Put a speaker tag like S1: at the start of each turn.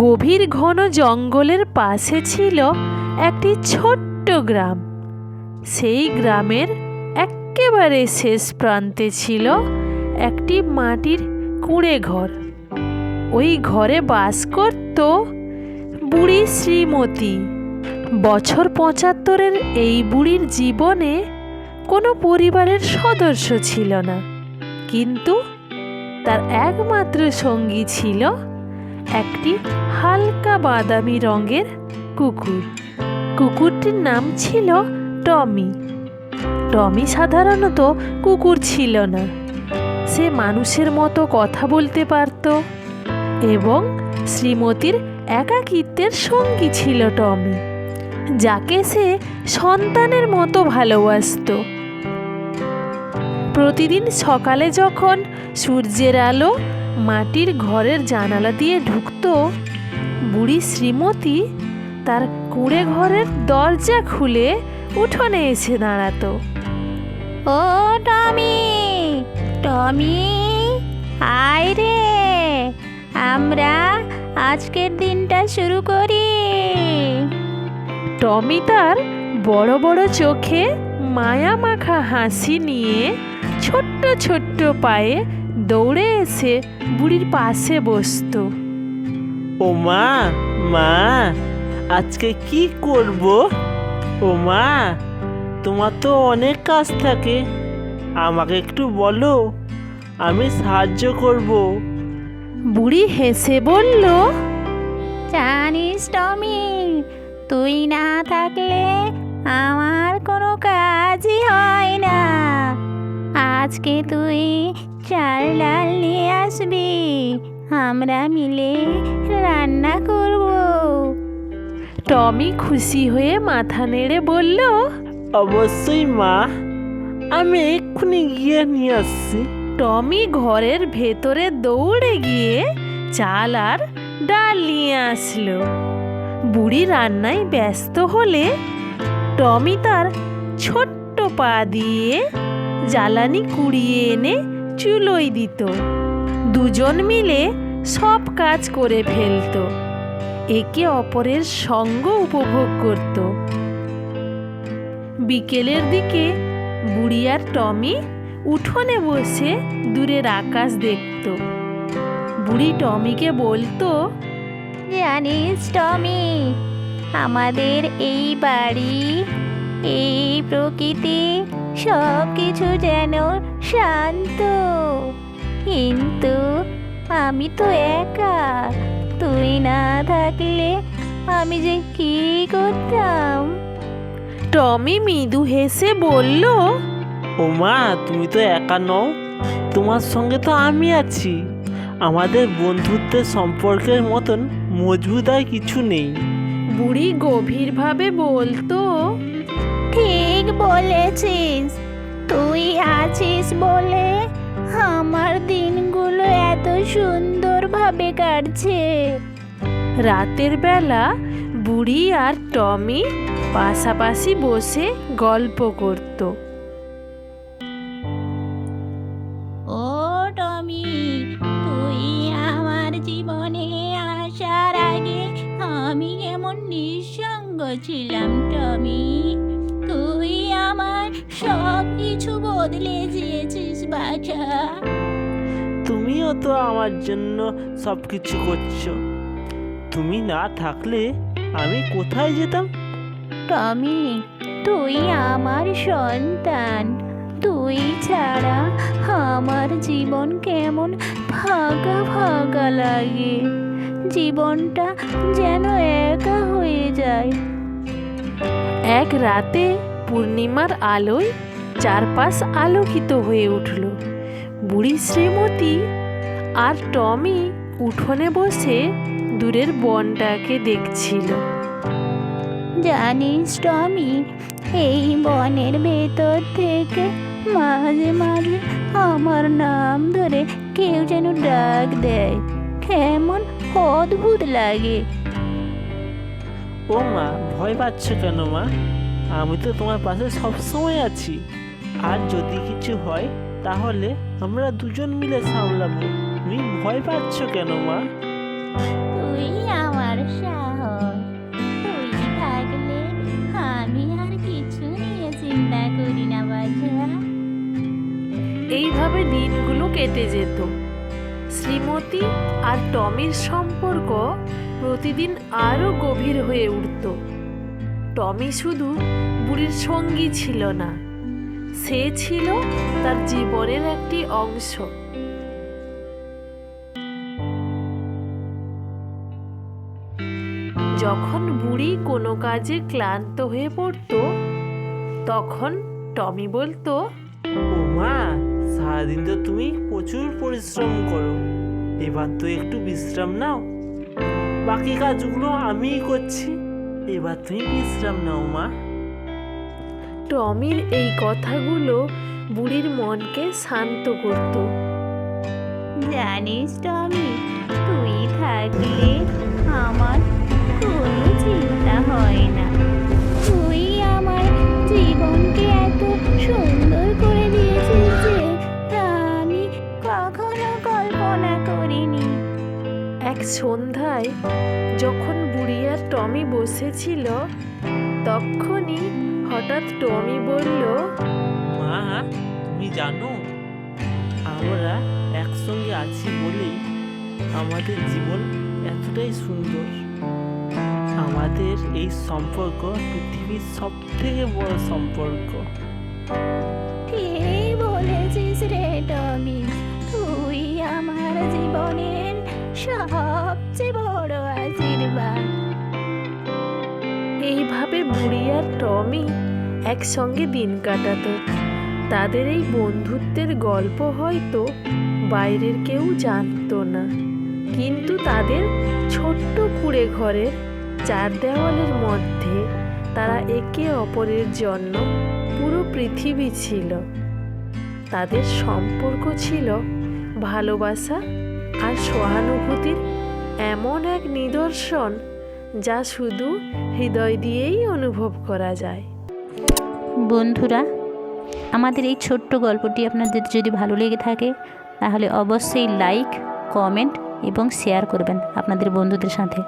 S1: গভীর ঘন জঙ্গলের পাশে ছিল একটি ছোট্ট গ্রাম। সেই গ্রামের এক্কেবারে শেষ প্রান্তে ছিল একটি মাটির কুঁড়ে ঘর। ওই ঘরে বাস করত বুড়ি শ্রীমতী। বছর পঁচাত্তরের এই বুড়ির জীবনে কোনো পরিবারের সদস্য ছিল না, কিন্তু তার একমাত্র সঙ্গী ছিল একটি হালকা বাদামি রঙের কুকুর। কুকুরটির নাম ছিল টমি। টমি সাধারণত কুকুর ছিল না। সে মানুষের মতো কথা বলতে পারত এবং শ্রীমতীর একাকিত্বের সঙ্গী ছিল টমি, যাকে সে সন্তানের মতো ভালোবাসতো। প্রতিদিন সকালে যখন সূর্যের আলো মাটির ঘরের জানালা দিয়ে ঢুকতো বুড়ি শ্রীমতী তার কুঁড়ে ঘরের দরজা খুলে উঠোনে এসে দাঁড়াত।
S2: ও টমি টমি, আয় রে, আমরা আজকের দিনটা শুরু করি।
S1: টমি তার বড় বড় চোখে মায়া মাখা হাসি নিয়ে ছোট্ট ছোট্ট পায়ে দৌড়ে এসে বুড়ির পাশে বসতো।
S3: ও মা মা আজকে কি করব? ও মা তোমার তো অনেক কাজ থাকে। আমাকে একটু বলো আমি সাহায্য করব।
S1: বুড়ি হেসে বলল
S2: জানিস টমি তুই না থাকলে আমার কোনো কাজই হয় না। আজকে তুই চাল ডাল নিয়ে আসবি। আমরা মিলে রান্না করব।
S1: টমি খুশি হয়ে মাথা নেড়ে বলল
S3: অবশ্যই মা আমি এক্ষুনি গিয়ে নিয়ে আসছি।
S1: টমি ঘরের ভেতরে দৌড়ে গিয়ে চাল আর ডাল নিয়ে আসলো। বুড়ি রান্নায় ব্যস্ত হলে টমি তার ছোট্ট পা দিয়ে জ্বালানি কুড়িয়ে এনে চুলোয় দিত। দুজন মিলে সব কাজ করে ফেলতো। একে অপরের সঙ্গ উপভোগ করত। বিকেলের দিকে বুড়ি আর টমি উঠোনে বসে দূরের আকাশ দেখত। বুড়ি টমিকে বলতো,
S2: জানিস টমি, আমাদের এই বাড়ি এই প্রকৃতি সব কিছু যেন শান্ত। কিন্তু আমি তো একা তুই না থাকলে আমি যে কি করতাম?
S1: টমি মৃদু হেসে বলল
S3: ও মা তুমি তো একা নও। তোমার সঙ্গে তো আমি আছি। আমাদের বন্ধুত্বের সম্পর্কের মতন মজবুত আর কিছু নেই।
S1: বুড়ি গভীরভাবে বলতো
S2: ঠিক বলেছিস। তুই আছিস বলে আমার দিনগুলো এত সুন্দরভাবে কাটছে।
S1: রাতের বেলা বুড়ি আর টমি পাশাপাশি বসে গল্প করত।
S2: ও টমি তুই আমার জীবনে আসার আগে আমি কেমন নিঃসঙ্গ ছিলাম টমি? সব কিছু বদলে দিয়েছিস বাছা।
S3: তুমিও তো আমার জন্য সব কিছু করছ। তুমি না থাকলে আমি কোথায় যেতাম?
S2: টমি তুই আমার সন্তান। তুই ছাড়া আমার জীবন কেমন ফাঁকা ফাঁকা লাগে। জীবনটা যেন একা হয়ে যায়।
S1: এক রাতে পূর্ণিমার আলোয় চারপাশ আলোকিত হয়ে উঠল। বুড়ি শ্রীমতী আর টমি উঠোনে বসে দূরের বনটাকে দেখছিল।
S2: জানিস টমি এই বনের ভেতর থেকে মাঝে মাঝে আমার নাম ধরে কেউ যেন ডাক দেয়। কেমন অদ্ভুত লাগে।
S3: ও মা ভয় পাচ্ছ কেন মা? আমি তো তোমার পাশে সবসময় আছি। আর যদি কিছু হয় তাহলে আমরা দুজন মিলে সামলাবো। তুমি ভয় পাচ্ছ কেন মা?
S2: তুই আমার সাহস। তুই থাকলে আমি আর কিছু নিয়ে চিন্তা করি না বাছা।
S1: এইভাবে দিনগুলো কেটে যেত। শ্রীমতী আর টমির সম্পর্ক প্রতিদিন আরও গভীর হয়ে উঠত। টমি শুধু বুড়ির সঙ্গী ছিল না, সে ছিল তার জীবনের একটি অংশ। যখন বুড়ি কোনো কাজে ক্লান্ত হয়ে পড়তো, তখন টমি বলতো,
S3: ও মা, সারাদিন তো তুমি প্রচুর পরিশ্রম করো, এবার তো একটু বিশ্রাম নাও। বাকি কাজগুলো আমিই করছি। এবার তুমি বিশ্রাম নাও মা।
S1: টমির এই কথাগুলো বুড়ির মনকে শান্ত করত।
S2: জানিস টমি তুই থাকলে আমার কোনো চিন্তা হয় না। তুই আমার জীবনকে এত সুন্দর করে দিয়েছিস যে তা আমি কখনো কল্পনা করিনি।
S1: এক সন্ধ্যায় টমি বসেছিল তখনই হঠাৎ টমি বলল
S3: মা তুমি জানো আমরা একসঙ্গে আছি বলেই আমাদের জীবন এতটাই সুন্দর। আমাদের এই সম্পর্ক পৃথিবীর সব থেকে বড় সম্পর্ক।
S2: কে বলেছিস রে টমি? তুই আমার জীবনের সবচেয়ে বড় আশীর্বাদ।
S1: এইভাবে বুড়ি আর টমি একসঙ্গে দিন কাটাত। তাদের এই বন্ধুত্বের গল্প হয়তো বাইরের কেউ জানতো না। কিন্তু তাদের ছোট্ট কুড়ে ঘরের চার দেওয়ালের মধ্যে তারা একে অপরের জন্য পুরো পৃথিবী ছিল। তাদের সম্পর্ক ছিল ভালোবাসা আর সহানুভূতির এমন এক নিদর্শন যা শুধু হৃদয় দিয়েই অনুভব করা যায়।
S2: বন্ধুরা, আমাদের এই ছোট্ট গল্পটি আপনাদের যদি ভালো লেগে থাকে, তাহলে অবশ্যই লাইক কমেন্ট এবং শেয়ার করবেন আপনাদের বন্ধুদের সাথে।